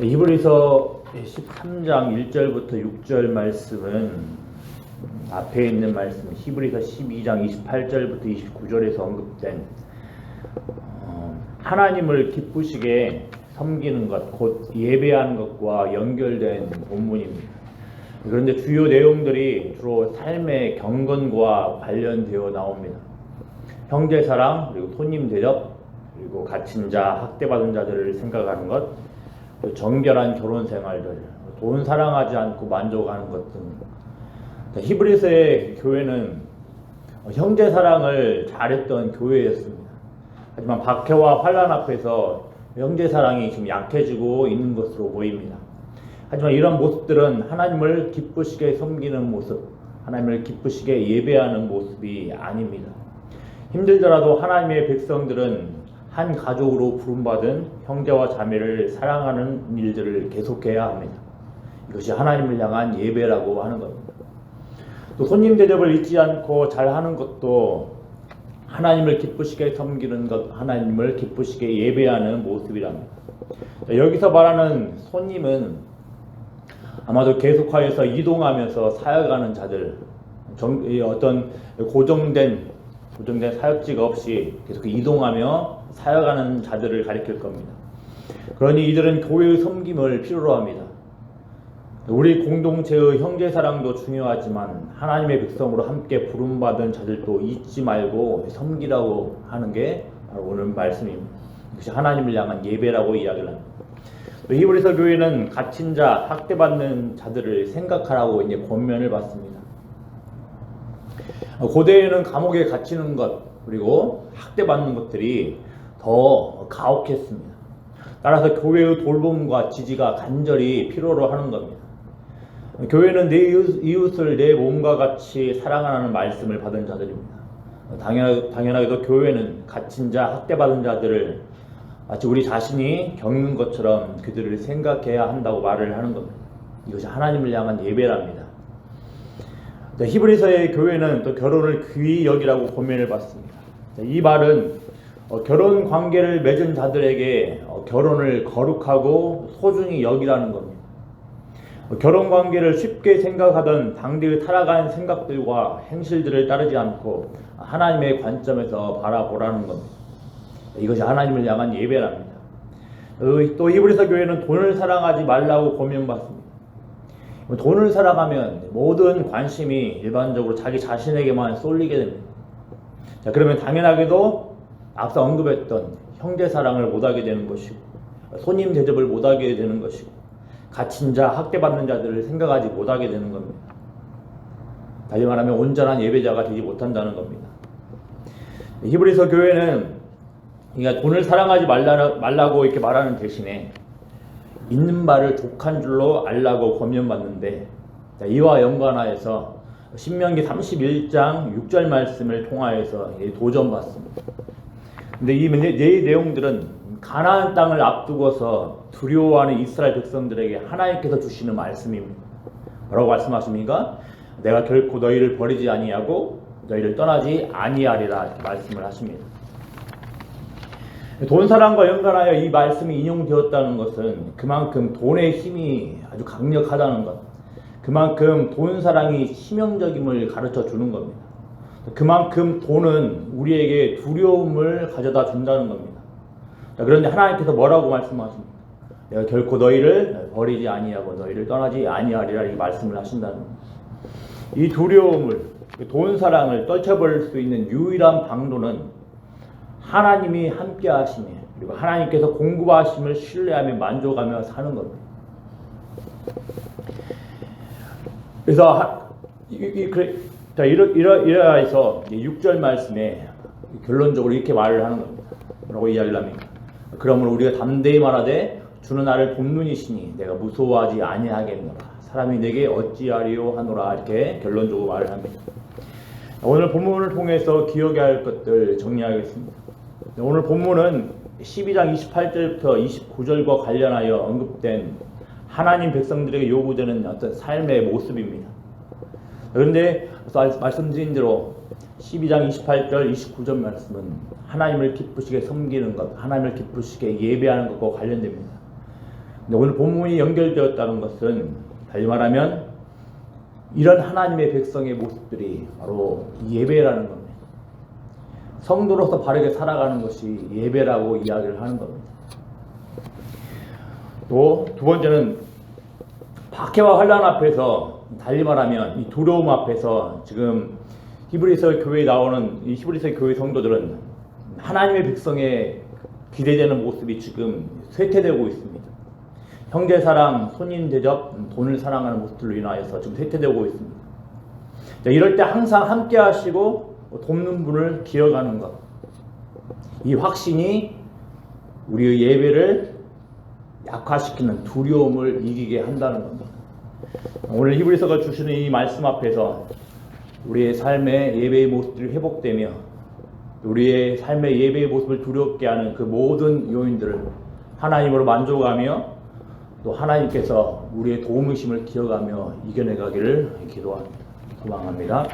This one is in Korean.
히브리서 13장 1절부터 6절 말씀은 앞에 있는 말씀 히브리서 12장 28절부터 29절에서 언급된 어, 하나님을 기쁘시게 섬기는 것, 곧 예배하는 것과 연결된 본문입니다. 그런데 주요 내용들이 주로 삶의 경건과 관련되어 나옵니다. 형제 사랑, 그리고 손님 대접, 그리고 갇힌 자, 학대받은 자들을 생각하는 것, 또 정결한 결혼 생활들, 돈 사랑하지 않고 만족하는 것 등. 히브리서의 교회는 형제 사랑을 잘했던 교회였습니다. 하지만 박해와 환란 앞에서 형제 사랑이 지금 약해지고 있는 것으로 보입니다. 하지만 이런 모습들은 하나님을 기쁘시게 섬기는 모습, 하나님을 기쁘시게 예배하는 모습이 아닙니다. 힘들더라도 하나님의 백성들은 한 가족으로 부름받은 형제와 자매를 사랑하는 일들을 계속해야 합니다. 이것이 하나님을 향한 예배라고 하는 겁니다. 또 손님 대접을 잊지 않고 잘 하는 것도 하나님을 기쁘시게 섬기는 것, 하나님을 기쁘시게 예배하는 모습이랍니다. 여기서 말하는 손님은 아마도 계속하여서 이동하면서 사역하는 자들, 정, 어떤 고정된 고정된 사역지가 없이 계속 이동하며 사역하는 자들을 가리킬 겁니다. 그러니 이들은 교회의 섬김을 필요로 합니다. 우리 공동체의 형제 사랑도 중요하지만 하나님의 백성으로 함께 부름받은 자들도 잊지 말고 섬기라고 하는 게 오늘 말씀입니다. 이것이 하나님을 향한 예배라고 이야기를 합니다. 히브리서 교회는 갇힌 자, 학대받는 자들을 생각하라고 이제 권면을 받습니다. 고대에는 감옥에 갇히는 것 그리고 학대받는 것들이 더 가혹했습니다. 따라서 교회의 돌봄과 지지가 간절히 필요로 하는 겁니다. 교회는 내 이웃을 내 몸과 같이 사랑하라는 말씀을 받은 자들입니다. 당연, 당연하게도 교회는 갇힌 자, 학대받은 자들을 마치 우리 자신이 겪는 것처럼 그들을 생각해야 한다고 말을 하는 겁니다. 이것이 하나님을 향한 예배랍니다. 히브리서의 교회는 또 결혼을 귀히 여기라고 고민을 받습니다. 이 말은 어, 결혼 관계를 맺은 자들에게 어, 결혼을 거룩하고 소중히 여기라는 겁니다. 어, 결혼 관계를 쉽게 생각하던 당대의 타락한 생각들과 행실들을 따르지 않고 하나님의 관점에서 바라보라는 겁니다. 이것이 하나님을 향한 예배랍니다. 또 히브리서 교회는 돈을 사랑하지 말라고 고민받습니다. 돈을 사랑하면 모든 관심이 일반적으로 자기 자신에게만 쏠리게 됩니다. 자, 그러면 당연하게도 앞서 언급했던 형제 사랑을 못하게 되는 것이고, 손님 대접을 못하게 되는 것이고, 갇힌 자, 학대받는 자들을 생각하지 못하게 되는 겁니다. 달리 말하면 온전한 예배자가 되지 못한다는 겁니다. 히브리서 교회는 그러니까 돈을 사랑하지 말라, 말라고 이렇게 말하는 대신에 있는 바를 족한 줄로 알라고 권면받는데 이와 연관하여서 신명기 31장 6절 말씀을 통하여서 도전받습니다. 근데 이 내용들은 가나안 땅을 앞두고서 두려워하는 이스라엘 백성들에게 하나님께서 주시는 말씀입니다. 뭐라고 말씀하십니까? 내가 결코 너희를 버리지 아니하고 너희를 떠나지 아니하리라 말씀을 하십니다. 돈 사랑과 연관하여 이 말씀이 인용되었다는 것은 그만큼 돈의 힘이 아주 강력하다는 것, 그만큼 돈 사랑이 치명적임을 가르쳐 주는 겁니다. 그만큼 돈은 우리에게 두려움을 가져다 준다는 겁니다. 그런데 하나님께서 뭐라고 말씀하십니까? 내가 결코 너희를 버리지 아니하고 너희를 떠나지 아니하리라 이 말씀을 하신다는 겁니다. 이 두려움을 돈 사랑을 떨쳐버릴 수 있는 유일한 방도는 하나님이 함께 하시며 그리고 하나님께서 공급하심을 신뢰하며 만족하며 사는 겁니다. 그래서 하, 이, 이, 그래, 자, 이러, 이러, 이러해서 6절 말씀에 결론적으로 이렇게 말을 하는 겁니다. 뭐라고 이야기를 합니까? 그러므로 우리가 담대히 말하되 주는 나를 돕는 이시니 내가 무서워하지 아니하겠노라. 사람이 내게 어찌하리요 하노라 이렇게 결론적으로 말을 합니다. 오늘 본문을 통해서 기억해야 할 것들 정리하겠습니다. 오늘 본문은 12장 28절부터 29절과 관련하여 언급된 하나님 백성들에게 요구되는 어떤 삶의 모습입니다. 그런데 말- 말씀드린 대로 12장 28절 29절 말씀은 하나님을 기쁘시게 섬기는 것, 하나님을 기쁘시게 예배하는 것과 관련됩니다. 근데 오늘 본문이 연결되었다는 것은 달리 말하면 이런 하나님의 백성의 모습들이 바로 예배라는 겁니다. 성도로서 바르게 살아가는 것이 예배라고 이야기를 하는 겁니다. 또 두 번째는 박해와 환란 앞에서 달리 말하면 이 두려움 앞에서 지금 히브리서 교회에 나오는 이 히브리서 교회 성도들은 하나님의 백성에 기대되는 모습이 지금 쇠퇴되고 있습니다. 형제 사랑, 손님 대접, 돈을 사랑하는 모습들로 인하여서 지금 쇠퇴되고 있습니다. 자, 이럴 때 항상 함께 하시고 돕는 분을 기억하는 것. 이 확신이 우리의 예배를 약화시키는 두려움을 이기게 한다는 겁니다. 오늘 히브리서가 주시는 이 말씀 앞에서 우리의 삶의 예배의 모습들이 회복되며 우리의 삶의 예배의 모습을 두렵게 하는 그 모든 요인들을 하나님으로 만족하며 또 하나님께서 우리의 도움이심을 기억하며 이겨내가기를 기도합니다. 소망합니다.